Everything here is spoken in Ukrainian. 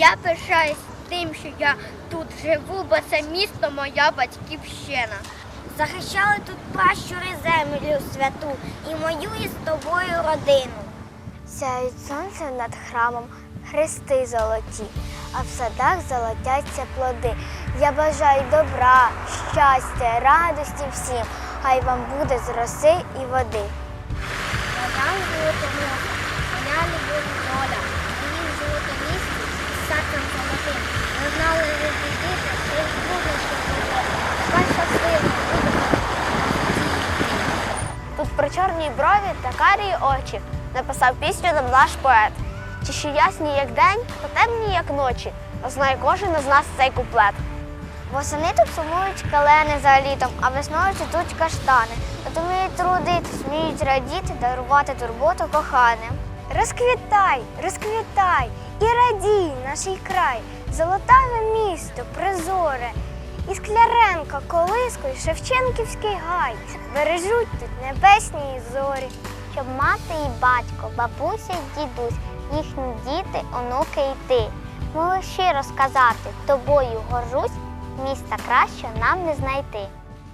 Я пишаюсь тим, що я тут живу, бо це місто моя батьківщина. Захищали тут пращури землю святу і мою із тобою родину. Сяють сонце над храмом, хрести золоті, а в садах золотяться плоди. Я бажаю добра, щастя, радості всім, хай вам буде з роси і води. Чорні брові та карі очі написав пісню нам наш поет. Ті, що ясні, як день, та темні, як ночі. А знає кожен із нас цей куплет. Восени тут сумують калени за літом, а весною цвітуть каштани. Тут вміють трудити, сміють радіти, дарувати турботу коханим. Розквітай, розквітай і радій нашій край, золотаве місто, прозоре, і Скляренка, Колиско, і Шевченківський гай бережуть тут небесні зорі. Щоб мати і батько, бабуся і дідусь, їхні діти, онуки і ти. Могли щиро сказати, тобою горжусь, міста краще нам не знайти.